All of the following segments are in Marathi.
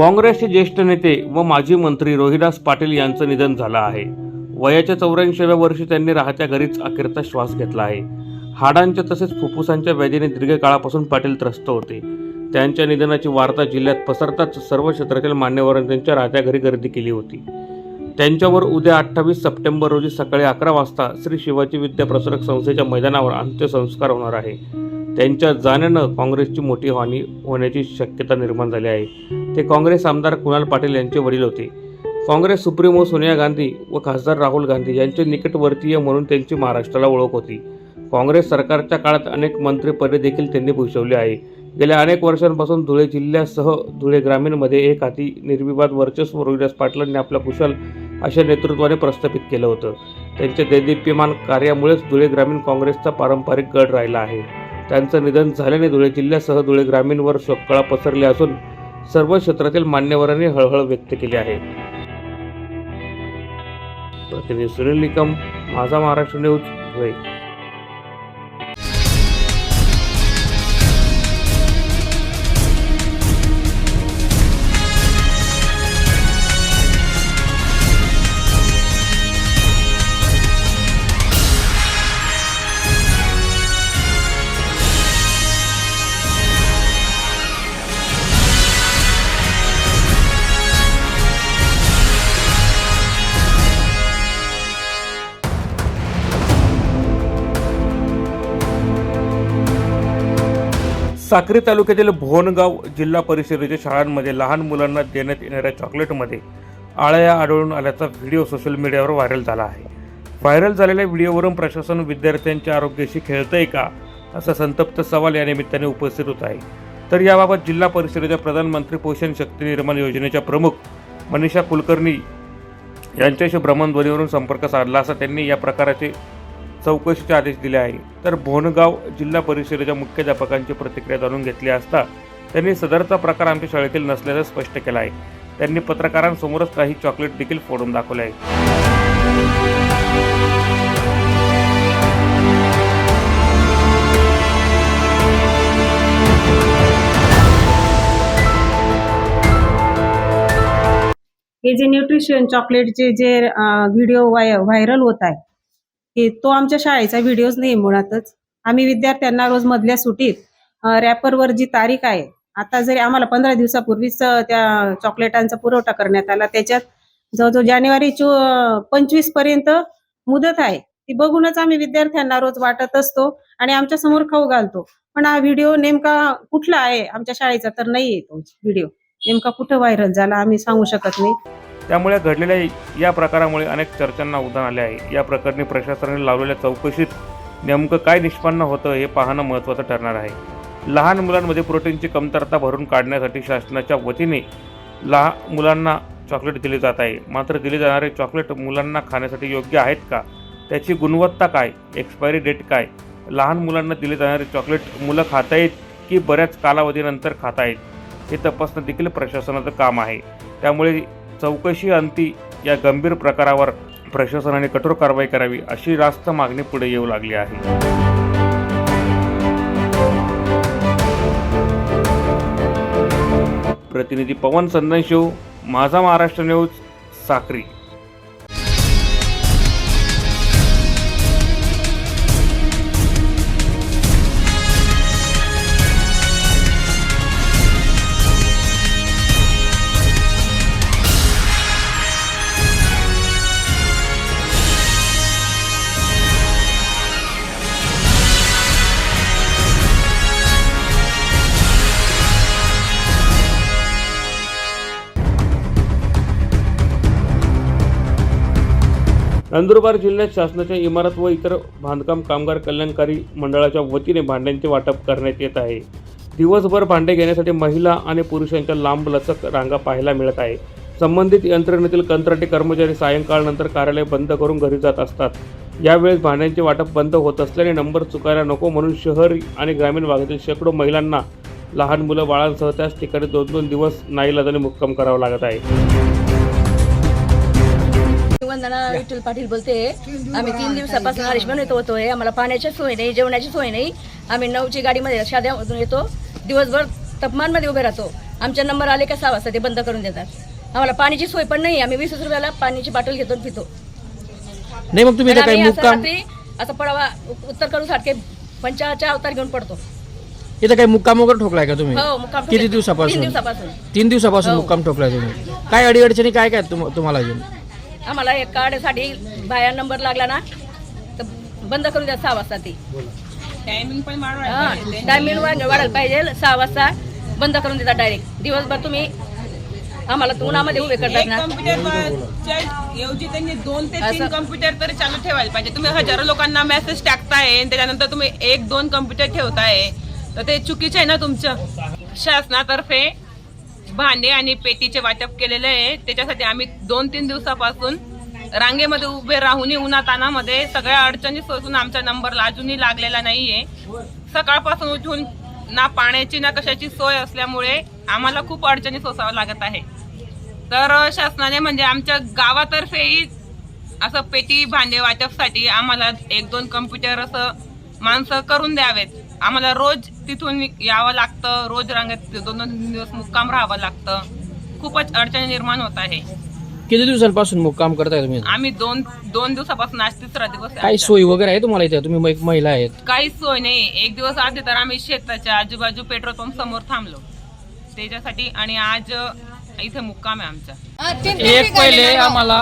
काँग्रेसचे ज्येष्ठ नेते व माजी मंत्री रोहिदास पाटील यांचं निधन झालं आहे. वयाच्या चौऱ्याऐंशीव्या वर्षी त्यांनी राहत्या घरीच अखेरचा श्वास घेतला आहे. हाडांच्या तसेच फुफ्फुसांच्या व्याधीने दीर्घकाळापासून पाटील त्रस्त होते. त्यांच्या निधनाची वार्ता जिल्ह्यात पसरताच सर्व क्षेत्रातील मान्यवरांनी त्यांच्या राहत्या घरी गर्दी केली होती. त्यांच्यावर उद्या अठ्ठावीस सप्टेंबर रोजी सकाळी अकरा वाजता श्री शिवाजी विद्या प्रसारक संस्थेच्या मैदानावर अंत्यसंस्कार होणार आहे. त्यांच्या जाण्यानं काँग्रेसची मोठी हानी होण्याची शक्यता निर्माण झाली आहे. ते काँग्रेस आमदार कुणाल पाटील यांचे वडील होते. काँग्रेस सुप्रीमो सोनिया गांधी व खासदार राहुल गांधी यांचे निकटवर्तीय म्हणून त्यांची महाराष्ट्राला ओळख होती. काँग्रेस सरकारच्या काळात अनेक मंत्रिपदे देखील त्यांनी भूषवले आहे. गेल्या अनेक वर्षांपासून धुळे जिल्ह्यासह धुळे ग्रामीणमध्ये एक हाती निर्विवाद वर्चस्व रोहिदास पाटलांनी आपल्या कुशल अशा नेतृत्वाने प्रस्थापित केलं होतं. त्यांच्या दैदिप्यमान कार्यामुळेच धुळे ग्रामीण काँग्रेसचा पारंपरिक गड राहिला आहे. त्यांचं निधन झाल्याने धुळे जिल्ह्यासह धुळे ग्रामीणवर शोककळा पसरली असून सर्व क्षेत्रातील मान्यवरांनी हळहळ व्यक्त केली आहे. प्रतिनिधी सुनील निकम माझा महाराष्ट्र न्यूज धुळे साक्री तालुक्यातील भोवनगाव जिल्हा परिषदेच्या शाळांमध्ये लहान मुलांना देण्यात येणाऱ्या चॉकलेटमध्ये आळ्या आढळून आल्याचा व्हिडिओ सोशल मीडियावर व्हायरल झाला आहे. व्हायरल झालेल्या व्हिडिओवरून प्रशासन विद्यार्थ्यांच्या आरोग्याशी खेळतंय का? असा संतप्त सवाल या निमित्ताने उपस्थित होत आहे. तर याबाबत जिल्हा परिषदेच्या प्रधानमंत्री पोषण शक्ती निर्माण योजनेच्या प्रमुख मनीषा कुलकर्णी यांच्याशी भ्रमणध्वनीवरून संपर्क साधला असा त्यांनी या प्रकाराचे चौकशीचे आदेश दिले आहे. तर भोनगाव जिल्हा परिषदेच्या मुख्याध्यापकांची प्रतिक्रिया जाणून घेतली असता त्यांनी सदरचा प्रकार आमच्या शाळेतील नसल्याचं स्पष्ट केलं आहे. त्यांनी पत्रकारांसमोरच काही चॉकलेट देखील फोडून दाखवले आहे. हे जे न्यूट्रिशन चॉकलेटचे जे व्हिडिओ वाय व्हायरल होत आहे की तो आमच्या शाळेचा व्हिडिओज नाही मुळातच. आम्ही विद्यार्थ्यांना रोज मधल्या सुटीत रॅपरवर जी तारीख आहे आता जरी आम्हाला पंधरा दिवसापूर्वीच त्या चॉकलेटांचा पुरवठा करण्यात आला त्याच्यात जवळजवळ जानेवारी चो पंचवीसपर्यंत मुदत आहे. ती बघूनच आम्ही विद्यार्थ्यांना रोज वाटत असतो आणि आमच्यासमोर खाऊ घालतो. पण हा व्हिडिओ नेमका कुठला आहे? आमच्या शाळेचा तर नाही आहे तो व्हिडिओ नेमका कुठं व्हायरल झाला आम्ही सांगू शकत नाही. त्यामुळे घडलेल्या या प्रकारामुळे अनेक चर्चांना उधाण आले आहे. या प्रकरणी प्रशासनाने लावलेल्या चौकशीत नेमकं काय निष्पन्न होतं हे पाहणं महत्त्वाचं ठरणार आहे. लहान मुलांमध्ये प्रोटीनची कमतरता भरून काढण्यासाठी शासनाच्या वतीने लहान मुलांना चॉकलेट दिले जात आहे. मात्र दिले जाणारे चॉकलेट मुलांना खाण्यासाठी योग्य आहेत का? त्याची गुणवत्ता काय? एक्सपायरी डेट काय? लहान मुलांना दिले जाणारे चॉकलेट मुलं खातायत की बऱ्याच कालावधीनंतर खातायत हे तपासणं देखील प्रशासनाचं काम आहे. त्यामुळे चौकशी अंती या गंभीर प्रकारावर प्रशासनाने कठोर कारवाई करावी अशी रास्त मागणी पुढे येऊ लागली आहे. प्रतिनिधी पवन संदनशिव माझा महाराष्ट्र न्यूज साक्री. नंदुरबार जिल्ह्यात शासनाच्या इमारत व इतर बांधकाम कामगार कल्याणकारी मंडळाच्या वतीने भांड्यांचे वाटप करण्यात येत आहे. दिवसभर भांडे घेण्यासाठी महिला आणि पुरुषांच्या लांब लचक रांगा पाहायला मिळत आहे. संबंधित यंत्रणेतील कंत्राटी कर्मचारी सायंकाळनंतर कार्यालय बंद करून घरी जात असतात. यावेळेस भांड्यांचे वाटप बंद होत असल्याने नंबर चुकायला नको म्हणून शहर आणि ग्रामीण भागातील शेकडो महिलांना लहान मुलं बाळांसह त्याच ठिकाणी दोन दोन दिवस नाईलाजाने मुक्काम करावा लागत आहे. वंदना विठ्ठल पाटील बोलते आम्ही तीन दिवसापासून हरीशमन येतो होतोय आम्हाला पाण्याची सोय नाही जेवणाची सोय नाही. आम्ही नऊची गाडीमध्ये शाद्यामधून येतो दिवसभर तापमानमध्ये उभे राहतो. आमच्या नंबर आले का सहा वाजता ते बंद करून देतात. आम्हाला पाण्याची सोय पण नाही आम्ही वीस रुपयाला पाण्याची बाटल घेतो आणि पितो. नाही मग तुम्ही आम्ही असं मुक्काम रात्री असं पडावा उत्तर करून सारखे पंचाच्या अवतार घेऊन पडतो. इथं काही मुक्काम वगैरे ठोकलाय का तुम्ही? हो मुक्काम किती तीन दिवसापासून दिवसापासून. तीन दिवसापासून हो. मुक्काम ठोकलाय तुम्ही. काय अडीअडचणी काय काय तुम- तुम्हाला अजून? आम्हाला एक कार्डसाठी बाया नंबर लागला ना तर बंद करून द्या सहा वाजता ती टायमिंग वाढायला पाहिजे. सहा वाजता बंद करून देतात डायरेक्ट दिवसभर तुम्ही आम्हाला उन्हामध्ये उभे करतात ना. कम्प्युटरच्या ऐवजी त्यांनी दोन ते तीन कम्प्युटर तरी चालू ठेवायला पाहिजे. तुम्ही हजारो लोकांना मेसेज टाकताय आणि त्याच्यानंतर तुम्ही एक दोन कम्प्युटर ठेवताय. तर ते चुकीचं आहे ना तुमचं. शासनातर्फे भांडे आणि पेटीचे वाटप केलेले आहे. त्याच्यासाठी आम्ही दोन तीन दिवसापासून रांगेमध्ये उभे राहून उन्हातानामध्ये सगळ्या अडचणी सोसून आमचा नंबर अजूनही लागलेला नाहीये. सकाळपासून उठून ना पाण्याची ना कशाची सोय असल्यामुळे आम्हाला खूप अडचणी सोसाव्या लागत आहे. तर शासनाने म्हणजे आमच्या गावातर्फेही असं पेटी भांडे वाटपसाठी आम्हाला एक दोन कम्प्युटर असं माणसं करून द्यावेत. आम्हाला रोज तिथून यावं लागतं रोज रांगेत दोन दोन दिवस मुक्काम राहावं लागतं. खूपच अडचणी निर्माण होत आहे. किती दिवसांपासून मुक्काम करताय तुम्ही आम्ही दोन दोन दिवसापासून आज तिसरा दिवस आहे काही आमचा. सोयी वगैरे आहे तुम्हाला इथे? तुम्ही एक महिला आहेत. काहीच सोय नाही. एक दिवस आधी तर आम्ही शेताच्या आजूबाजू पेट्रोल पंप समोर थांबलो. त्याच्यासाठी आणि आज अ, इथे मुक्काम आहे आमचा. एक पहिले आम्हाला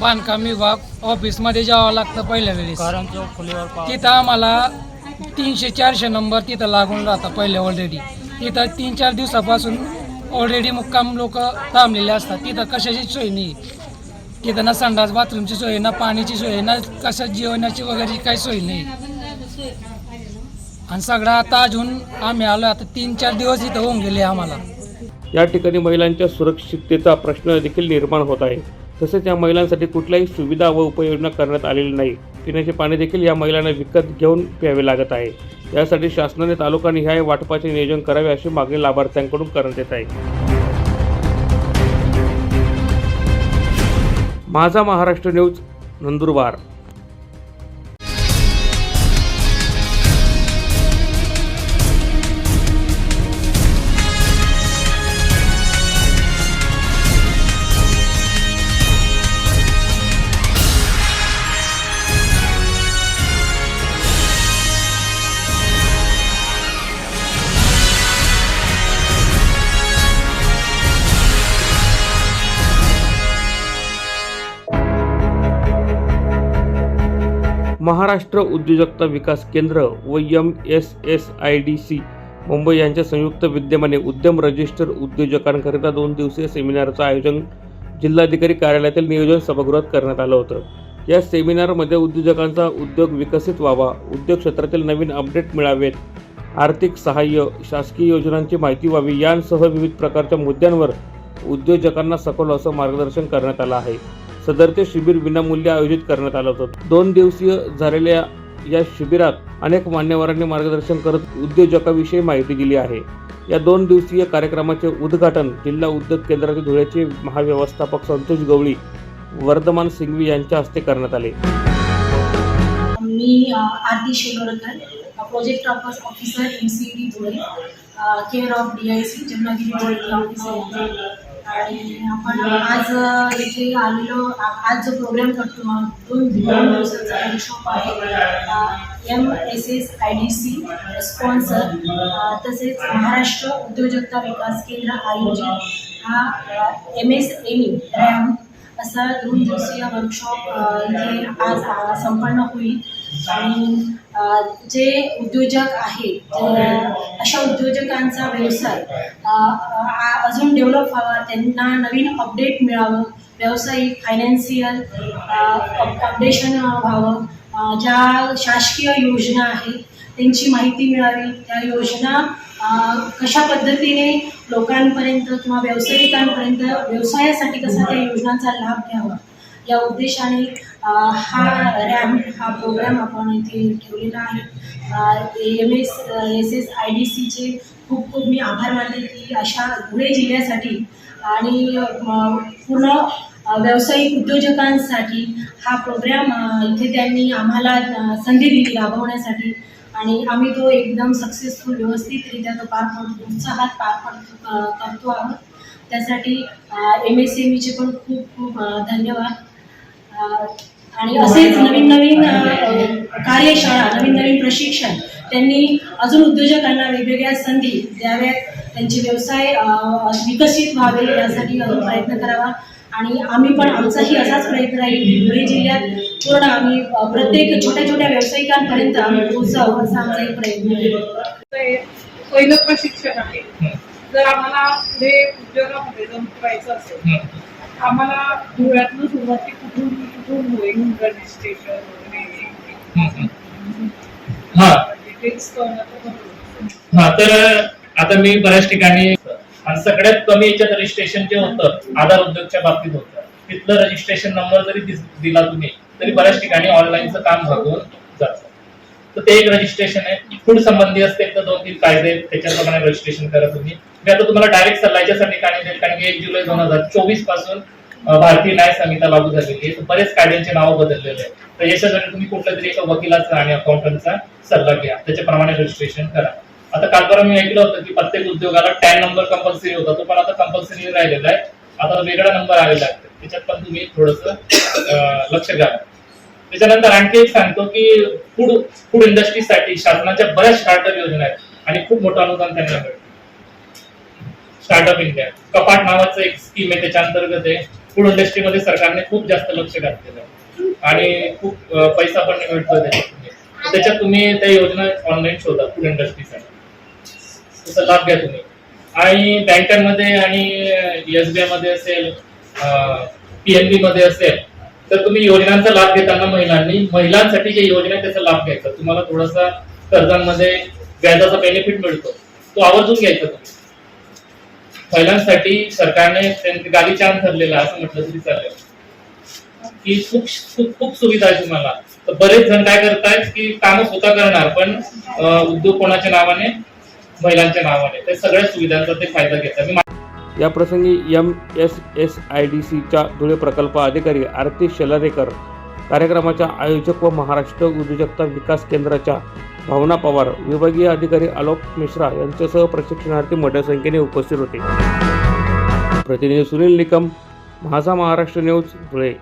बांधकाम विभाग ऑफिसमध्ये जावं लागतं पहिल्या वेळेस. तिथं आम्हाला तीनशे चारशे नंबर तिथं लागून राहतं पहिले ऑलरेडी तिथं तीन चार दिवसापासून ऑलरेडी मुक्काम लोक थांबलेले असतात. तिथं कशाची सोय नाही. तिथं ना संडास बाथरूमची सोय ना पाण्याची सोय ना कशा जेवणाची वगैरे काही सोय नाही. आणि सगळं आता अजून आम्ही आलो आता तीन चार दिवस इथं होऊन गेले आम्हाला. या ठिकाणी महिलांच्या सुरक्षिततेचा प्रश्न देखील निर्माण होत आहे. तसेच या महिलांसाठी कुठल्याही सुविधा व उपाययोजना करण्यात आलेली नाही पिण्याचे पाणी देखील या महिलांना विकत घेऊन प्यावे लागत आहे. यासाठी शासनाने तालुका निहाय वाटपाचे नियोजन करावे अशी मागणी लाभार्थ्यांकडून करण्यात येत आहे. माझा महाराष्ट्र न्यूज नंदुरबार. महाराष्ट्र उद्योजकता विकास केंद्र व M S S I D C Mumbai यांच्या संयुक्त विद्यमाने उद्यम रजिस्टर उद्योजकांकरिता दोन दिवसीय सेमिनारचं आयोजन जिल्हाधिकारी कार्यालयातील नियोजन सभागृहात करण्यात आलं होतं. या सेमिनारमध्ये उद्योजकांचा उद्योग विकसित व्हावा उद्योग क्षेत्रातील नवीन अपडेट मिळावेत आर्थिक सहाय्य शासकीय योजनांची माहिती व्हावी यांसह विविध प्रकारच्या मुद्द्यांवर उद्योजकांना सखोल असं मार्गदर्शन करण्यात आलं आहे. सदरचे शिबिर विनामूल्य आयोजित करण्यात आलं होतं. दोन दिवसीय झालेल्या या शिबिरात अनेक मान्यवरांनी मार्गदर्शन करत उद्योजकाविषयी माहिती दिली आहे. या दोन दिवसीय कार्यक्रमाचे उद्घाटन जिल्हा उद्योग केंद्राचे धुळ्याचे महाव्यवस्थापक संतोष गवळी वर्धमान सिंघवी यांच्या हस्ते करण्यात आले. मी Aarti Shirodkar project office officer M C D Dhule care of D I C Jamnagiri Dhule आणि आपण आज इथे आलेलो आज जो प्रोग्राम करतो दोन दोन दिवसाचा वर्कशॉप आहे. M S S I D C sponsor तसेच महाराष्ट्र उद्योजकता विकास केंद्र आयोजित हा M S M E RAM असा दोन दिवसीय वर्कशॉप इथे आज संपन्न होईल. आणि जे उद्योजक आहेत अशा उद्योजकांचा व्यवसाय अजून डेव्हलप व्हावा त्यांना नवीन अपडेट मिळावं व्यावसायिक फायनान्शियल अपडेशन व्हावं ज्या शासकीय योजना आहेत त्यांची माहिती मिळावी त्या योजना कशा पद्धतीने लोकांपर्यंत किंवा व्यावसायिकांपर्यंत व्यवसायासाठी कसा त्या योजनांचा लाभ घ्यावा या उद्देशाने हा रॅम हा प्रोग्राम आपण इथे ठेवलेला आहे. M S S S I D सीचे खूप खूप मी आभार मानले की अशा धुळे जिल्ह्यासाठी आणि पूर्ण व्यावसायिक उद्योजकांसाठी हा प्रोग्राम इथे त्यांनी आम्हाला संधी दिली राबवण्यासाठी. आणि आम्ही तो एकदम सक्सेसफुल व्यवस्थितरित्या तो पार पडतो उत्साहात पार पडतो करतो आहोत. त्यासाठी एम एस एम ईचे पण खूप खूप धन्यवाद. आणि असेच नवीन नवीन कार्यशाळा नवीन नवीन प्रशिक्षण त्यांनी अजून उद्योजकांना वेगवेगळ्या संधी द्याव्यात. त्यांचे व्यवसाय विकसित व्हावे यासाठी प्रयत्न करावा. आणि आम्ही पण आमचाही असाच प्रयत्न राहील. धुळे जिल्ह्यात पूर्ण आम्ही प्रत्येक छोट्या छोट्या व्यावसायिकांपर्यंत आम्ही पोहोचावं असा आमचा एक प्रयत्न आहे. पहिलं प्रशिक्षण आहे. जर आम्हाला पुढे उद्योगामध्ये जाऊन करायचं असेल आम्हाला धुळ्यातनं सुरुवाती कुठून कुठून होईल रजिस्ट्रेशन वगैरे हा. तर. हा आता मी बऱ्याच ठिकाणी आणि सगळ्यात कमी याच्यात रजिस्ट्रेशन जे होतं आधार उद्योगच्या बाबतीत होतं. तिथलं रजिस्ट्रेशन नंबर जरी दिला तुम्ही तरी बऱ्याच ठिकाणी ऑनलाईनचं काम भागवून जातं. तर ते एक रजिस्ट्रेशन आहे. फूड संबंधी असतील तर दोन तीन कायदे त्याच्याप्रमाणे रजिस्ट्रेशन करा तुम्ही. मी आता तुम्हाला डायरेक्ट सल्ला याच्यासाठी कारण देईल कारण की एक जुलै दोन हजार चोवीसपासून भारतीय न्याय संहिता लागू झालेली आहे. बरेच कायद्यांचे नाव बदललेले आहेत. तर याच्यासाठी तुम्ही कुठल्या तरी एका वकिलाचा आणि अकाउंटंटचा सल्ला घ्या. त्याच्याप्रमाणे रजिस्ट्रेशन करा. आता काल मी ऐकलं होतं की प्रत्येक उद्योगाला टॅन नंबर कंपल्सरी होता. तो पण आता कंपल्सरी राहिलेला आहे. आता वेगळा नंबर आलेला आहे. त्याच्यात पण तुम्ही थोडस लक्ष घ्या त्याच्यानंतर आणखी एक सांगतो की फूड फूड इंडस्ट्रीसाठी शासनाच्या बऱ्याच स्टार्टअप योजना आहेत आणि खूप मोठं अनुदान त्यांना मिळतं. स्टार्टअप इंडिया कपाट नावाचं एक स्कीम आहे त्याच्या अंतर्गत आहे. फूड इंडस्ट्रीमध्ये सरकारने खूप जास्त लक्ष घातलेलं आहे. आणि खूप पैसा पण मिळतो त्याच्यात त्याच्यात तुम्ही त्या योजना ऑनलाईन शोधा फूड इंडस्ट्रीसाठी त्याचा लाभ घ्या तुम्ही. आणि बँकांमध्ये आणि एसबीआयमध्ये असेल पीएनबी मध्ये असेल तर तुम्ही योजनांचा लाभ घेताना महिलांनी महिलांसाठी जे योजना आहे त्याचा लाभ घ्यायचा. तुम्हाला थोडासा कर्जांमध्ये व्याजाचा बेनिफिट मिळतो. तो आवर्जून घ्यायचा तुम्ही. महिलांसाठी सरकारने त्यांचे गाडी चान ठरलेला असं म्हटलं तरी चालेल. की खूप खूप सुविधा आहे तुम्हाला. तर बरेच जण काय करतायत की काम स्वतः करणार पण उद्योग कोणाच्या नावाने? महिलांच्या नावाने. त्या सगळ्या सुविधांचा ते फायदा घेतात. याप्रसंगी M S S I D सीच्या धुळे प्रकल्प अधिकारी आरती शेलारेकर कार्यक्रमाच्या आयोजक व महाराष्ट्र उद्योजकता विकास केंद्राच्या भावना पवार विभागीय अधिकारी आलोक मिश्रा यांच्यासह प्रशिक्षणार्थी मोठ्या संख्येने उपस्थित होते. प्रतिनिधी सुनील निकम माझा महाराष्ट्र न्यूज धुळे.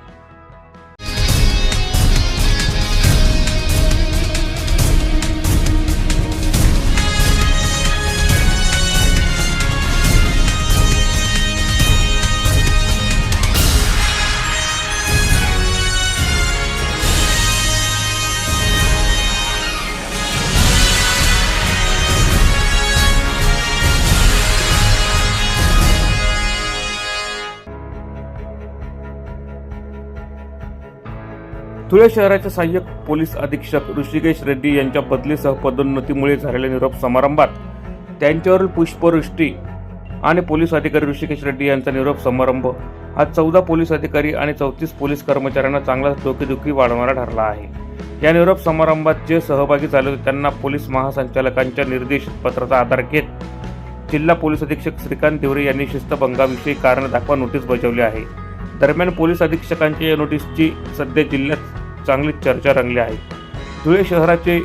धुळे शहराचे सहाय्यक पोलीस अधीक्षक ऋषिकेश रेड्डी यांच्या बदलीसह पदोन्नतीमुळे झालेल्या निरोप समारंभात त्यांच्यावरील पुष्पवृष्टी आणि पोलीस अधिकारी ऋषिकेश रेड्डी यांचा निरोप समारंभ हा चौदा पोलीस अधिकारी आणि चौतीस पोलीस कर्मचाऱ्यांना चांगलाच डोकेदुखी वाढवणारा ठरला आहे. या निरोप समारंभात जे सहभागी झाले होते त्यांना पोलीस महासंचालकांच्या निर्देशित पत्राचा आधार घेत जिल्हा पोलीस अधीक्षक श्रीकांत देवरे यांनी शिस्तभंगाविषयी कारण दाखवा नोटीस बजावली आहे. दरम्यान पोलीस अधीक्षकांच्या या नोटीसची सध्या जिल्ह्यात चांगली चर्चा रंगली आहे. धुळे शहराचे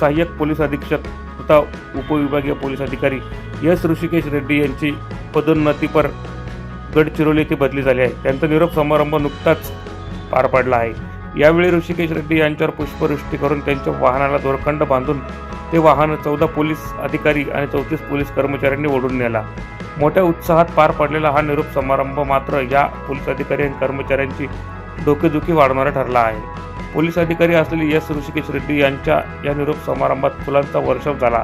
सहाय्यक पोलीस अधीक्षक तथा उपविभागीय पोलीस अधिकारी एस ऋषिकेश रेड्डी यांची पदोन्नतीपर गडचिरोली येथे बदली झाली आहे. त्यांचा निरोप समारंभ नुकताच पार पडला आहे. यावेळी ऋषिकेश रेड्डी यांच्यावर पुष्पवृष्टी करून त्यांच्या वाहनाला दोरखंड बांधून ते वाहन चौदा पोलीस अधिकारी आणि चौतीस पोलीस कर्मचाऱ्यांनी ओढून नेला. मोठ्या उत्साहात पार पडलेला हा निरोप समारंभ मात्र या पोलीस अधिकारी आणि कर्मचाऱ्यांची डोकेदुखी वाढणारा ठरला आहे. पोलीस अधिकारी असलेले एस. ऋषिकेश रेड्डी यांच्या या निरोप समारंभात फुलांचा वर्षाव झाला.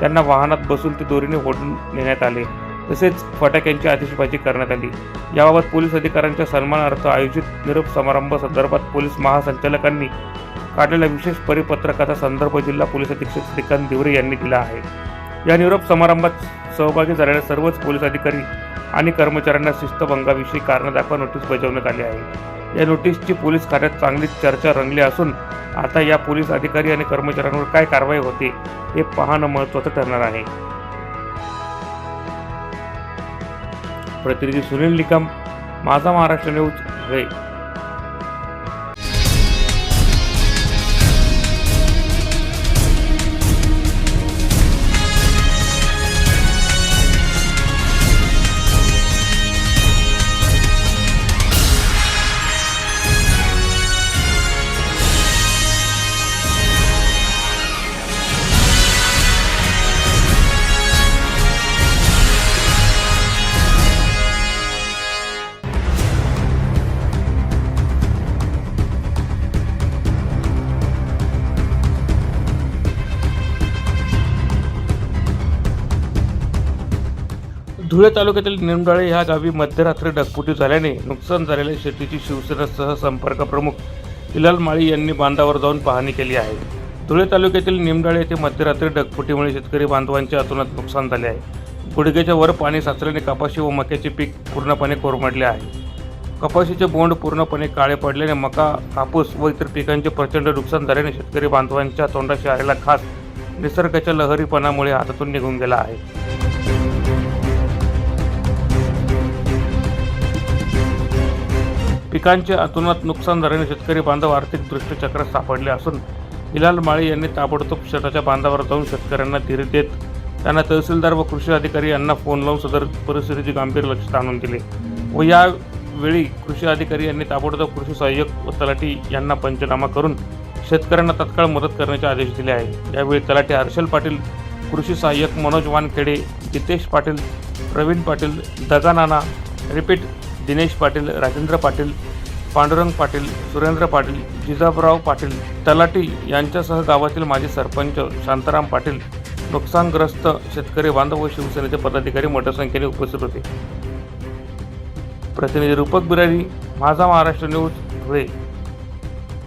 त्यांना वाहनात बसून ते दोरीने ओढून नेण्यात आले. तसेच फटाक्यांची आतिषबाजी करण्यात आली. याबाबत पोलीस अधिकाऱ्यांच्या सन्मानार्थ आयोजित निरोप समारंभ संदर्भात पोलीस महासंचालकांनी काढलेल्या विशेष परिपत्रकाचा संदर्भ जिल्हा पोलीस अधीक्षक श्रीकांत दिवरे यांनी दिला आहे. या निरोप समारंभात सहभागी झालेल्या सर्वच पोलीस अधिकारी आणि कर्मचाऱ्यांना शिस्तभंगाविषयी कारण दाखवा नोटीस बजावण्यात आली आहे. या नोटीसची पोलीस खात्यात चांगलीच चर्चा रंगली असून आता या पोलीस अधिकारी आणि कर्मचाऱ्यांवर काय कारवाई होते हे पाहणं महत्त्वाचं ठरणार आहे. प्रतिनिधी सुनील निकम माझा महाराष्ट्र न्यूज धुळे धुळे तालुक्यातील निमडाळे ह्या गावी मध्यरात्री डकपुटी झाल्याने नुकसान झालेल्या शेतीची शिवसेना सहसंपर्क प्रमुख हिलाल माळी यांनी बांधावर जाऊन पाहणी केली आहे. धुळे तालुक्यातील निमडाळे येथे मध्यरात्री ढगफुटीमुळे शेतकरी बांधवांच्या अतोनात नुकसान झाले आहे. गुडघ्याच्या वर पाणी साचल्याने कपाशी व मक्याचे पीक पूर्णपणे कोरमडले आहे. कपाशीचे बोंड पूर्णपणे काळे पडल्याने मका कापूस व इतर पिकांचे प्रचंड नुकसान झाल्याने शेतकरी बांधवांच्या तोंडाशी आलेला खास निसर्गाच्या लहरीपणामुळे हातातून निघून गेला आहे. पिकांचे अतोनात नुकसान झाल्याने शेतकरी बांधव आर्थिकदृष्ट्या चक्रात सापडले असून हिलाल माळी यांनी ताबडतोब शेताच्या बांधावर जाऊन शेतकऱ्यांना धीर देत त्यांना तहसीलदार व कृषी अधिकारी यांना फोन लावून सदर परिस्थितीचे गांभीर लक्षात आणून दिले व यावेळी कृषी अधिकारी यांनी ताबडतोब कृषी सहाय्यक व तलाठी यांना पंचनामा करून शेतकऱ्यांना तत्काळ मदत करण्याचे आदेश दिले आहे यावेळी तलाठी हर्षल पाटील कृषी सहाय्यक मनोज वानखेडे जितेश पाटील प्रवीण पाटील दगानाना रिपीट दिनेश पाटील राजेंद्र पाटील पांडुरंग पाटील सुरेंद्र पाटील जिजाबराव पाटील तलाटी यांच्यासह गावातील माजी सरपंच शांताराम पाटील नुकसानग्रस्त शेतकरी बांधव व शिवसेनेचे पदाधिकारी मोठ्या संख्येने उपस्थित होते. प्रतिनिधी रूपक बिरारी माझा महाराष्ट्र न्यूज धुळे.